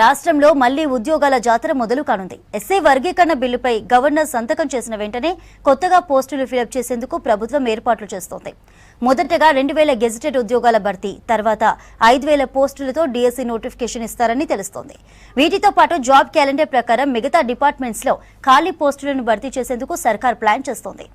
రాష్ట్రంలో మళ్ళీ ఉద్యోగాల జాతర మొదలు కానుంది. ఎస్సీ వర్గీకరణ బిల్లుపై గవర్నర్ సంతకం చేసిన వెంటనే కొత్తగా పోస్టులు ఫిలప్ చేసేందుకు ప్రభుత్వం ఏర్పాట్లు చేస్తోంది. మొదటగా రెండు వేల గెజిటెడ్ ఉద్యోగాల భర్తీ తర్వాత ఐదు వేల పోస్టులతో డీఎస్సీ నోటిఫికేషన్ ఇస్తారని తెలుస్తోంది. వీటితో పాటు జాబ్ క్యాలెండర్ ప్రకారం మిగతా డిపార్ట్మెంట్స్లో ఖాళీ పోస్టులను భర్తీ చేసేందుకు సర్కార్ ప్లాన్ చేస్తోంది.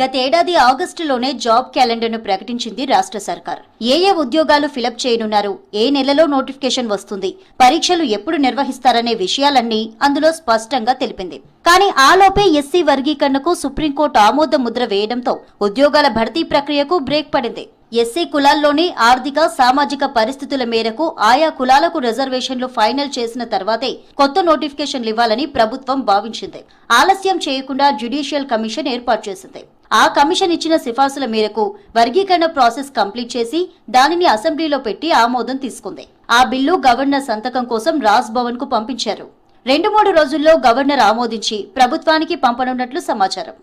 గతేడాది ఆగస్టులోనే జాబ్ క్యాలెండర్ను ప్రకటించింది రాష్ట్ర సర్కార్. ఏ ఏ ఉద్యోగాలు ఫిలప్ చేయనున్నారు ఏ నెలలో నోటిఫికేషన్ వస్తుంది పరీక్షలు ఎప్పుడు నిర్వహిస్తారనే విషయాలన్నీ అందులో స్పష్టంగా తెలిపింది. కానీ ఆలోపే ఎస్సీ వర్గీకరణకు సుప్రీంకోర్టు ఆమోద ముద్ర వేయడంతో ఉద్యోగాల భర్తీ ప్రక్రియకు బ్రేక్ పడింది. ఎస్సీ కులాల్లోని ఆర్థిక సామాజిక పరిస్థితుల మేరకు ఆయా కులాలకు రిజర్వేషన్లు ఫైనల్ చేసిన తర్వాతే కొత్త నోటిఫికేషన్లు ఇవ్వాలని ప్రభుత్వం భావించింది. ఆలస్యం చేయకుండా జ్యుడిషియల్ కమిషన్ ఏర్పాటు చేసింది. ఆ కమిషన్ ఇచ్చిన సిఫార్సుల మేరకు వర్గీకరణ ప్రాసెస్ కంప్లీట్ చేసి దానిని అసెంబ్లీలో పెట్టి ఆమోదం తీసుకుంది. ఆ బిల్లు గవర్నర్ సంతకం కోసం రాజ్ భవన్కు పంపించారు. రెండు మూడు రోజుల్లో గవర్నర్ ఆమోదించి ప్రభుత్వానికి పంపనున్నట్లు సమాచారం.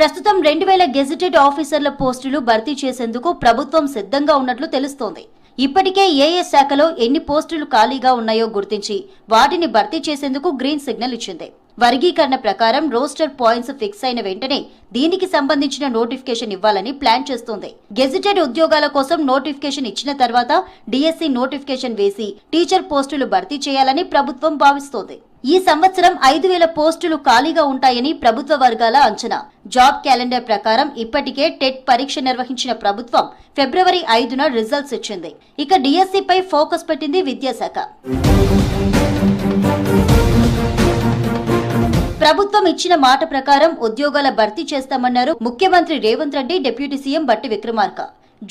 ప్రస్తుతం రెండు వేల గెజిటెడ్ ఆఫీసర్ల పోస్టులు భర్తీ చేసేందుకు ప్రభుత్వం సిద్ధంగా ఉన్నట్లు తెలుస్తోంది. ఇప్పటికే ఏ ఏ శాఖలో ఎన్ని పోస్టులు ఖాళీగా ఉన్నాయో గుర్తించి వాటిని భర్తీ చేసేందుకు గ్రీన్ సిగ్నల్ ఇచ్చింది. వర్గీకరణ ప్రకారం రోస్టర్ పాయింట్స్ ఫిక్స్ అయిన వెంటనే దీనికి సంబంధించిన నోటిఫికేషన్ ఇవ్వాలని ప్లాన్ చేస్తోంది. గెజిటెడ్ ఉద్యోగాల కోసం నోటిఫికేషన్ ఇచ్చిన తర్వాత డిఎస్సి నోటిఫికేషన్ వేసి టీచర్ పోస్టులు భర్తీ చేయాలని ప్రభుత్వం భావిస్తోంది. ఈ సంవత్సరం ఐదు వేల పోస్టులు ఖాళీగా ఉంటాయని ప్రభుత్వ వర్గాల అంచనా. జాబ్ క్యాలెండర్ ప్రకారం ఇప్పటికే టెట్ పరీక్ష నిర్వహించిన ప్రభుత్వం ఫిబ్రవరి ఐదున రిజల్ట్స్ ఇచ్చింది. ఇక డిఎస్సిపై ఫోకస్ పెట్టింది విద్యాశాఖ. ప్రభుత్వం ఇచ్చిన మాట ప్రకారం ఉద్యోగాల భర్తీ చేస్తామన్నారు ముఖ్యమంత్రి రేవంత్ రెడ్డి డిప్యూటీ సీఎం బట్టి విక్రమార్క.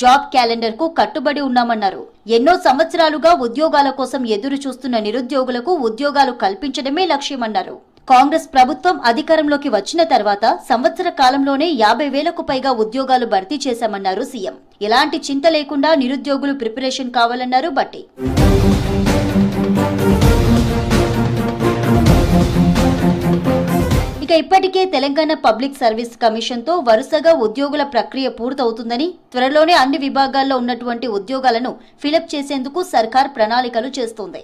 జాబ్ క్యాలెండర్కు కట్టుబడి ఉన్నామన్నారు. ఎన్నో సంవత్సరాలుగా ఉద్యోగాల కోసం ఎదురు చూస్తున్న నిరుద్యోగులకు ఉద్యోగాలు కల్పించడమే లక్ష్యమన్నారు. కాంగ్రెస్ ప్రభుత్వం అధికారంలోకి వచ్చిన తర్వాత సంవత్సర కాలంలోనే యాభై వేలకు పైగా ఉద్యోగాలు భర్తీ చేశామన్నారు సీఎం. ఎలాంటి చింత లేకుండా నిరుద్యోగులు ప్రిపరేషన్ కావాలన్నారు బట్టి. ఇక ఇప్పటికే తెలంగాణ పబ్లిక్ సర్వీస్ కమిషన్తో వరుసగా ఉద్యోగుల ప్రక్రియ పూర్తవుతుందని త్వరలోనే అన్ని విభాగాల్లో ఉన్నటువంటి ఉద్యోగాలను ఫిలప్ చేసేందుకు సర్కార్ ప్రణాళికలు చేస్తోంది.